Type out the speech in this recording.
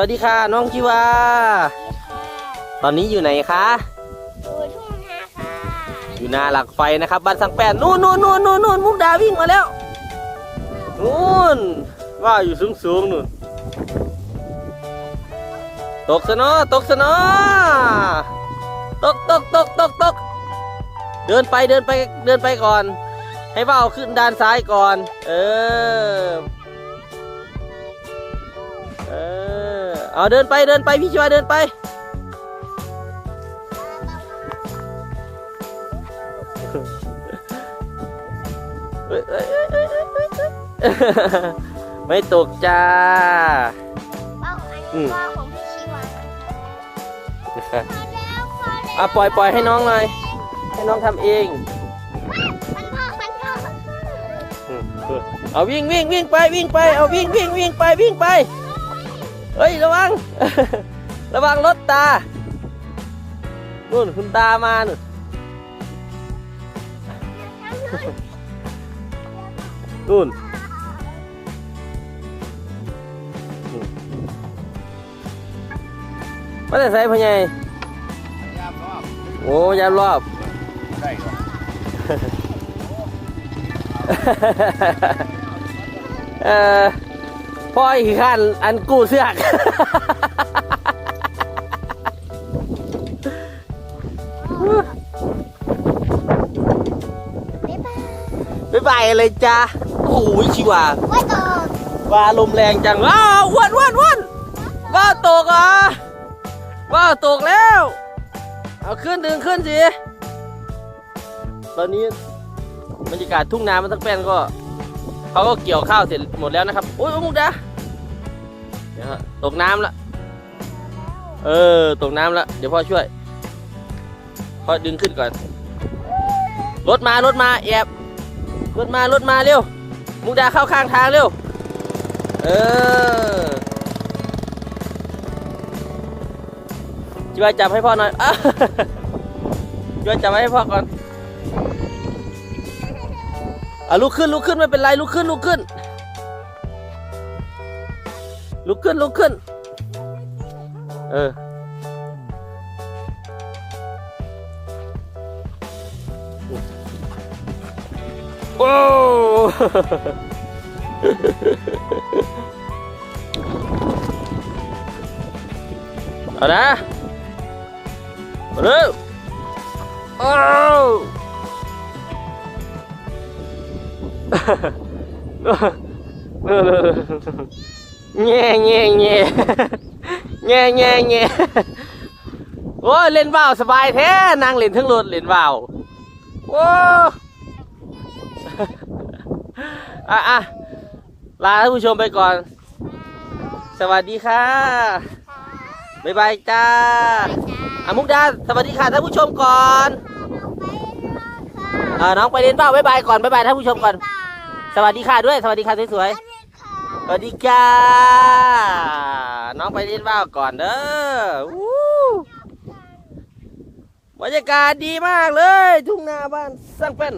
วัสดีค่ะ น้องชิวา ตอนนี้อยู่ไหนคะดูทุ่งนาค่ะอยู่หน้าหลักไฟนะครับบ้านสังแปนนู่นนู่นนู่นนู่นนู่นมุกดาวิ่งมาแล้วนู่นว่าอยู่สูงสูงๆนู่นตกซะเนาะตกซะเนาะตกตกตกตกตกเดินไปเดินไปเดินไปก่อน ให้ว่าวขึ้นด้านซ้ายก่อน เออ เออ เอาเดินไปเดินไปพี่ชิวาเดินไป ไม่ตกจ้าเป้าอันนี้มว่าของพี่ชิวามาแล้วมาแล้วอะปล่อยปล่อยให้น้องหน่อย ให้น้องทำเอง มันพ่อมันพ่อ เอาวิ่งวิ่งวิ่งไปวิ่งไป เอาวิ่งวิ่งวิ่งไปวิ่งไป เฮ้ย ระวัง ระวังรถตา นู่นคุณตามานู่นนู่นอืมมาแต่ใส่พ่อใหญ่ยามรอบโอ้ยามรอบได้หรอเออ พ่ออีกขั้นอันกู้เสือกบ๊ายบายบ๊ายบายเลยจ้าโอ้ยชิวาไว้ต่อว่าลมแรงจังว้าวอ้วนอ้วนอ้วนว้าวตกอะว้าวตกแล้ว เอาขึ้นดึงขึ้นสิ ตอนนี้บรรยากาศทุ่งนามันทั้งแป้นก็ เขาก็เกี่ยวข้าวเสร็จหมดแล้วนะครับโอ้ยมุกดาเดี๋ยวฮะตกน้ำละเออตกน้ำละเดี๋ยวพ่อช่วยพ่อดึงขึ้นก่อนรถมารถมาแอบรถมารถมาเร็วมุกดาเข้าข้างทางเร็วเออช่วยจับให้พ่อหน่อยช่วยจับให้พ่อก่อน อะลุกขึ้นลุกขึ้นไม่เป็นไรลุกขึ้นลุกขึ้น ลุกขึ้นลุกขึ้น เออโอ้เอานะมาเร็วโอ้ แง่แง่แง่แง่แง่แง่โอ้ยเล่นว่าสบายแท้นั่งเล่นทั้งรถเล่นว่าวโอ้อะอะลาท่านผู้ชมไปก่อน สวัสดีค่ะบ๊ายบายจ้าอามุกดาสวัสดีค่ะท่านผู้ชมก่อนออน้องไปเรียนเปล่าบ๊ายบายก่อนบ๊ายบายท่านผู้ชมก่อน สวัสดีค่ะด้วย สวัสดีค่ะสวยๆ สวัสดีจ้าน้องไปเรียนเปล่าก่อนเด้อวู้บรรยากาศดีมากเลย ทุ่งนาบ้านสร้างเป็น